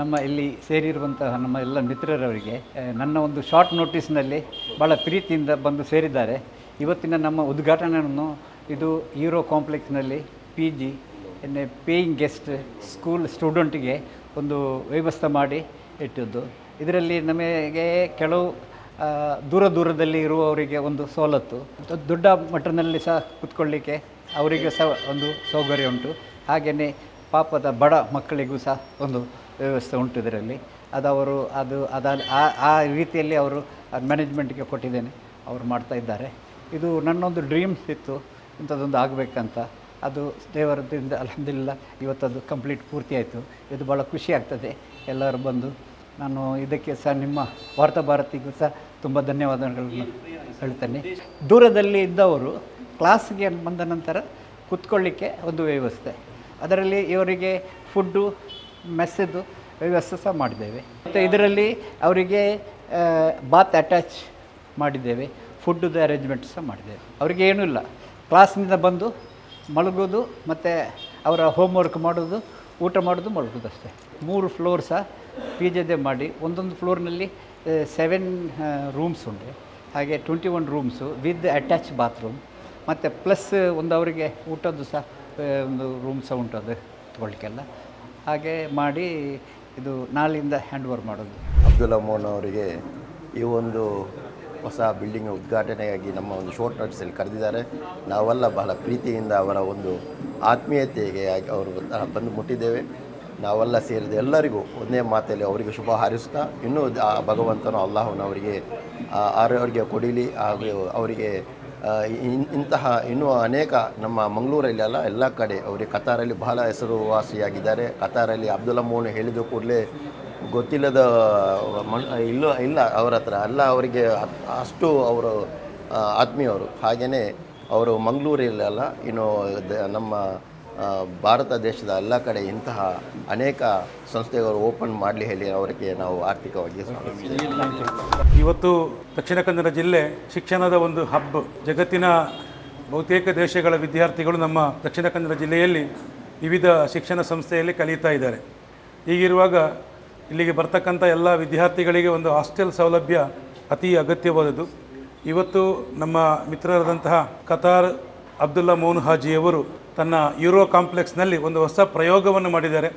ನಮ್ಮ ಇಲ್ಲಿ ಸೇರಿರುವಂತಹ ನಮ್ಮ ಎಲ್ಲ ಮಿತ್ರರವರಿಗೆ ನನ್ನ ಒಂದು ಶಾರ್ಟ್ ನೋಟಿಸ್ನಲ್ಲಿ ಭಾಳ ಪ್ರೀತಿಯಿಂದ ಬಂದು ಸೇರಿದ್ದಾರೆ. ಇವತ್ತಿನ ನಮ್ಮ ಉದ್ಘಾಟನೆಯನ್ನು ಇದು Euro ಕಾಂಪ್ಲೆಕ್ಸ್ನಲ್ಲಿ P G paying guest school ಸ್ಟೂಡೆಂಟಿಗೆ ಒಂದು ವ್ಯವಸ್ಥೆ ಮಾಡಿ ಇಟ್ಟಿದ್ದು. ಇದರಲ್ಲಿ ನಮಗೆ ಕೆಲವು ದೂರ ದೂರದಲ್ಲಿ ಇರುವವರಿಗೆ ಒಂದು ಸವಲತ್ತು. ದೊಡ್ಡ ಮಟ್ಟದಲ್ಲಿ ಸಹ ಕೂತ್ಕೊಳ್ಳಿಕ್ಕೆ ಅವರಿಗೆ ಸಹ ಒಂದು ಸೌಕರ್ಯ ಉಂಟು. ಹಾಗೆಯೇ ಪಾಪದ ಬಡ ಮಕ್ಕಳಿಗೂ ಸಹ ಒಂದು ವ್ಯವಸ್ಥೆ ಉಂಟು ಇದರಲ್ಲಿ. ಅದು ಅವರು, ಅದು, ಅದ, ಆ- ರೀತಿಯಲ್ಲಿ ಅವರು ಮ್ಯಾನೇಜ್ಮೆಂಟ್ಗೆ ಕೊಟ್ಟಿದ್ದೇನೆ. ಅವರು ಮಾಡ್ತಾ ಇದ್ದಾರೆ. ಇದು ನನ್ನೊಂದು ಡ್ರೀಮ್ಸ್ ಇತ್ತು. ಇಂಥದ್ದೊಂದು ಆಗಬೇಕಂತ. ಅದು ದೇವರದಿಂದ ಅಲ್ಹಮ್ದಿಲ್ಲ ಇವತ್ತದು ಕಂಪ್ಲೀಟ್ ಪೂರ್ತಿ ಆಯಿತು. ಇದು ಭಾಳ ಖುಷಿ ಆಗ್ತದೆ. ಎಲ್ಲರೂ ಬಂದು ನಾನು ಇದಕ್ಕೆ ಸಹ ನಿಮ್ಮ ವಾರ್ತಾ ಭಾರತಿಗೂ ಸಹ ತುಂಬ ಧನ್ಯವಾದಗಳನ್ನು ಹೇಳ್ತೇನೆ. ದೂರದಲ್ಲಿ ಇದ್ದವರು ಕ್ಲಾಸ್ಗೆ ಬಂದ ನಂತರ ಕುತ್ಕೊಳ್ಳಿಕ್ಕೆ ಒಂದು ವ್ಯವಸ್ಥೆ. ಅದರಲ್ಲಿ ಇವರಿಗೆ ಫುಡ್ಡು ಮೆಸ್ಸದ್ದು ವ್ಯವಸ್ಥೆ ಸಹ ಮಾಡಿದ್ದೇವೆ. ಮತ್ತು ಇದರಲ್ಲಿ ಅವರಿಗೆ ಬಾತ್ ಅಟ್ಯಾಚ್ ಮಾಡಿದ್ದೇವೆ. ಫುಡ್ಡುದು ಅರೇಂಜ್ಮೆಂಟ್ ಸಹ ಮಾಡಿದ್ದೇವೆ. ಅವರಿಗೆ ಏನೂ ಇಲ್ಲ. ಕ್ಲಾಸ್ನಿಂದ ಬಂದು ಮಲಗೋದು, ಮತ್ತು ಅವರ ಹೋಮ್ವರ್ಕ್ ಮಾಡೋದು, ಊಟ ಮಾಡೋದು, ಮಲಗೋದು ಅಷ್ಟೇ. ಮೂರು ಫ್ಲೋರ್ ಸಹ ಪಿ ಜಿದೇ ಮಾಡಿ. ಒಂದೊಂದು ಫ್ಲೋರ್ನಲ್ಲಿ ಸೆವೆನ್ ರೂಮ್ಸ್ ಉಂಟು. ಹಾಗೆ twenty one rooms with attach bathroom ಮತ್ತು ಪ್ಲಸ್ ಒಂದು ಅವರಿಗೆ ಊಟದ್ದು ಸಹ ಒಂದು ರೂಮ್ ಸಹ ಉಂಟು ಅದು ತೊಗೊಳ್ಳಿಕ್ಕೆಲ್ಲ. ಹಾಗೆ ಮಾಡಿ ಇದು ನಾಳೆಯಿಂದ ಹ್ಯಾಂಡ್ ಓವರ್ ಮಾಡೋದು. ಅಬ್ದುಲ್ ಅಮೋನ್ ಅವರಿಗೆ ಈ ಒಂದು ಹೊಸ ಬಿಲ್ಡಿಂಗ್ ಉದ್ಘಾಟನೆಯಾಗಿ ನಮ್ಮ ಒಂದು ಶಾರ್ಟ್ ನೋಟಿಸಲ್ಲಿ ಕರೆದಿದ್ದಾರೆ. ನಾವೆಲ್ಲ ಬಹಳ ಪ್ರೀತಿಯಿಂದ ಅವರ ಒಂದು ಆತ್ಮೀಯತೆಗೆ ಅವರು ಬಂದು ಮುಟ್ಟಿದ್ದೇವೆ. ನಾವೆಲ್ಲ ಸೇರಿದ ಎಲ್ಲರಿಗೂ ಒಂದೇ ಮಾತಲ್ಲಿ ಅವರಿಗೆ ಶುಭ ಹಾರಿಸ್ತಾ ಇನ್ನೂ ಆ ಭಗವಂತನು ಅಲ್ಲಾಹನವರಿಗೆ, ಆ ಆರೋಗ್ಯ ಕೊಡಲಿ ಹಾಗೂ ಅವರಿಗೆ ಇಂತಹ ಇನ್ನೂ ಅನೇಕ ನಮ್ಮ ಮಂಗಳೂರಲ್ಲಿ ಅಲ್ಲ, ಎಲ್ಲ ಕಡೆ ಅವರಿಗೆ ಕತಾರಲ್ಲಿ ಬಹಳ ಹೆಸರುವಾಸಿಯಾಗಿದ್ದಾರೆ. ಕತಾರಲ್ಲಿ ಅಬ್ದುಲ್ಲಾ ಮೋನ್ ಹೇಳಿದ ಕೂಡಲೇ ಗೊತ್ತಿಲ್ಲದ ಮನ್, ಇಲ್ಲ ಇಲ್ಲ ಅವರ ಹತ್ರ ಅಲ್ಲ, ಅವರಿಗೆ ಅಷ್ಟು ಅವರು ಆತ್ಮೀಯವರು. ಹಾಗೆಯೇ ಅವರು ಮಂಗಳೂರಲ್ಲೆಲ್ಲ ಇನ್ನು ನಮ್ಮ ಭಾರತ ದೇಶದ ಎಲ್ಲ ಕಡೆ ಇಂತಹ ಅನೇಕ ಸಂಸ್ಥೆಗಳು ಓಪನ್ ಮಾಡಲಿ ಹೇಳಿ ಅವರಿಗೆ ನಾವು ಆರ್ಥಿಕವಾಗಿ ಇವತ್ತು ದಕ್ಷಿಣ ಕನ್ನಡ ಜಿಲ್ಲೆ ಶಿಕ್ಷಣದ ಒಂದು ಹಬ್, ಜಗತ್ತಿನ ಬಹುತೇಕ ದೇಶಗಳ ವಿದ್ಯಾರ್ಥಿಗಳು ನಮ್ಮ ದಕ್ಷಿಣ ಕನ್ನಡ ಜಿಲ್ಲೆಯಲ್ಲಿ ವಿವಿಧ ಶಿಕ್ಷಣ ಸಂಸ್ಥೆಯಲ್ಲಿ ಕಲಿತಾ ಇದ್ದಾರೆ. ಹೀಗಿರುವಾಗ ಇಲ್ಲಿಗೆ ಬರ್ತಕ್ಕಂಥ ಎಲ್ಲ ವಿದ್ಯಾರ್ಥಿಗಳಿಗೆ ಒಂದು ಹಾಸ್ಟೆಲ್ ಸೌಲಭ್ಯ ಅತಿ ಅಗತ್ಯವಾದದ್ದು. ಇವತ್ತು ನಮ್ಮ ಮಿತ್ರರಾದಂತಹ ಕತಾರ್ ಅಬ್ದುಲ್ಲಾ ಮೋನ್ ಹಾಜಿಯವರು ತನ್ನ ಯೂರೋ ಕಾಂಪ್ಲೆಕ್ಸ್ನಲ್ಲಿ ಒಂದು ಹೊಸ ಪ್ರಯೋಗವನ್ನು ಮಾಡಿದ್ದಾರೆ.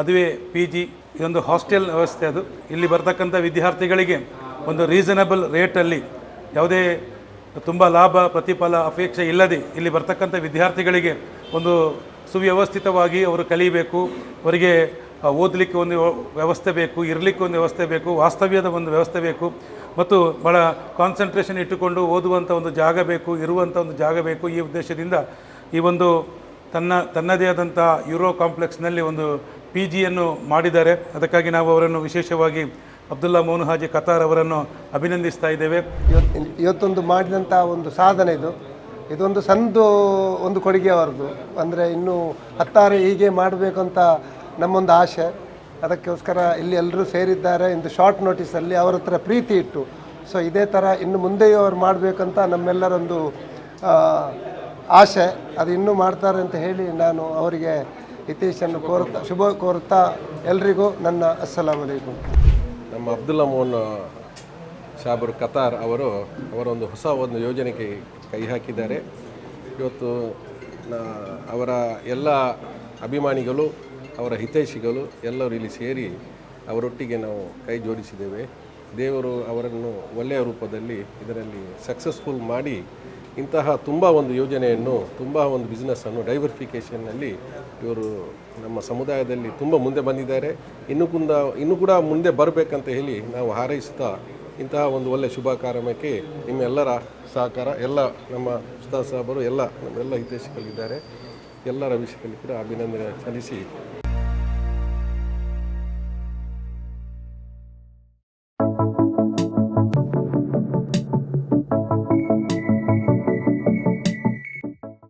ಅದುವೇ ಪಿ ಜಿ ಇದೊಂದು ಹಾಸ್ಟೆಲ್ ವ್ಯವಸ್ಥೆ ಅದು. ಇಲ್ಲಿ ಬರ್ತಕ್ಕಂಥ ವಿದ್ಯಾರ್ಥಿಗಳಿಗೆ ಒಂದು ರೀಸನಬಲ್ ರೇಟಲ್ಲಿ ಯಾವುದೇ ತುಂಬ ಲಾಭ, ಪ್ರತಿಫಲ, ಅಪೇಕ್ಷೆ ಇಲ್ಲದೆ ಇಲ್ಲಿ ಬರ್ತಕ್ಕಂಥ ವಿದ್ಯಾರ್ಥಿಗಳಿಗೆ ಒಂದು ಸುವ್ಯವಸ್ಥಿತವಾಗಿ ಅವರು ಕಲಿಬೇಕು. ಅವರಿಗೆ ಓದಲಿಕ್ಕೆ ಒಂದು ವ್ಯವಸ್ಥೆ ಬೇಕು, ಇರಲಿಕ್ಕೆ ಒಂದು ವ್ಯವಸ್ಥೆ ಬೇಕು, ವಾಸ್ತವ್ಯದ ಒಂದು ವ್ಯವಸ್ಥೆ ಬೇಕು. ಮತ್ತು ಭಾಳ ಕಾನ್ಸಂಟ್ರೇಷನ್ ಇಟ್ಟುಕೊಂಡು ಓದುವಂಥ ಒಂದು ಜಾಗ ಬೇಕು ಇರುವಂಥ ಒಂದು ಜಾಗ ಬೇಕು ಈ ಉದ್ದೇಶದಿಂದ ಈ ಒಂದು ತನ್ನ, ತನ್ನದೇ ಆದಂಥ ಯೂರೋ ಕಾಂಪ್ಲೆಕ್ಸ್ನಲ್ಲಿ ಒಂದು ಪಿ ಜಿಯನ್ನು ಮಾಡಿದ್ದಾರೆ. ಅದಕ್ಕಾಗಿ ನಾವು ಅವರನ್ನು ವಿಶೇಷವಾಗಿ ಅಬ್ದುಲ್ಲಾ ಮೋನು ಹಾಜಿ ಕತಾರ್ ಅವರನ್ನು ಅಭಿನಂದಿಸ್ತಾ ಇದ್ದೇವೆ. ಇವತ್ತು, ಇವತ್ತೊಂದು ಮಾಡಿದಂಥ ಒಂದು ಸಾಧನೆ ಇದು. ಇದೊಂದು ಸಂದು ಒಂದು ಕೊಡುಗೆ ಅವರದು. ಅಂದರೆ ಇನ್ನೂ ಹತ್ತಾರು ಹೀಗೆ ಮಾಡಬೇಕಂತ ನಮ್ಮೊಂದು ಆಸೆ ಅದಕ್ಕೋಸ್ಕರ ಇಲ್ಲಿ ಎಲ್ಲರೂ ಸೇರಿದ್ದಾರೆ. ಇಂದು ಶಾರ್ಟ್ ನೋಟಿಸಲ್ಲಿ ಅವರ ಹತ್ರ ಪ್ರೀತಿ ಇಟ್ಟು. ಸೊ ಇದೇ ಥರ ಇನ್ನು ಮುಂದೆಯೂ ಅವ್ರು ಮಾಡಬೇಕಂತ ನಮ್ಮೆಲ್ಲರೊಂದು ಆಸೆ. ಅದು ಇನ್ನೂ ಮಾಡ್ತಾರೆ ಅಂತ ಹೇಳಿ ನಾನು ಅವರಿಗೆ ಇತೀಶನ್ನು ಕೋರುತ್ತಾ, ಶುಭ ಕೋರುತ್ತಾ ಎಲ್ರಿಗೂ ನನ್ನ ಅಸ್ಸಲಾಂ ಅಲೈಕುಂ. ನಮ್ಮ ಅಬ್ದುಲ್ಲಾ ಮೋಹನ್ ಶಾಬರ್ ಕತಾರ್ ಅವರು ಅವರೊಂದು ಹೊಸ ಒಂದು ಯೋಜನೆಗೆ ಕೈ ಹಾಕಿದ್ದಾರೆ. ಇವತ್ತು ಅವರ ಎಲ್ಲ ಅಭಿಮಾನಿಗಳು ಅವರ ಹಿತೈಷಿಗಳು ಎಲ್ಲರೂ ಇಲ್ಲಿ ಸೇರಿ ಅವರೊಟ್ಟಿಗೆ ನಾವು ಕೈ ಜೋಡಿಸಿದ್ದೇವೆ. ದೇವರು ಅವರನ್ನು ಒಳ್ಳೆಯ ರೂಪದಲ್ಲಿ ಇದರಲ್ಲಿ ಸಕ್ಸಸ್ಫುಲ್ ಮಾಡಿ ಇಂತಹ ತುಂಬ ಒಂದು ಯೋಜನೆಯನ್ನು, ತುಂಬ ಒಂದು ಬಿಸ್ನೆಸ್ಸನ್ನು ಡೈವರ್ಫಿಕೇಷನ್ನಲ್ಲಿ ಇವರು ನಮ್ಮ ಸಮುದಾಯದಲ್ಲಿ ತುಂಬ ಮುಂದೆ ಬಂದಿದ್ದಾರೆ. ಇನ್ನೂ ಕುಂದ, ಇನ್ನೂ ಕೂಡ ಮುಂದೆ ಬರಬೇಕಂತ ಹೇಳಿ ನಾವು ಹಾರೈಸುತ್ತಾ ಇಂತಹ ಒಂದು ಒಳ್ಳೆಯ ಶುಭ ಕಾರ್ಯಕ್ಕೆ ನಿಮ್ಮೆಲ್ಲರ ಸಹಕಾರ, ಎಲ್ಲ ನಮ್ಮ ಉಸ್ತಾದ್ ಸಾಹಬರು, ಎಲ್ಲ ನಮ್ಮೆಲ್ಲ ಹಿತೈಷಿಗಳಿದ್ದಾರೆ. ಎಲ್ಲರ ವಿಷಯದಲ್ಲಿ ಕೂಡ ಅಭಿನಂದನೆ ಸಲ್ಲಿಸಿ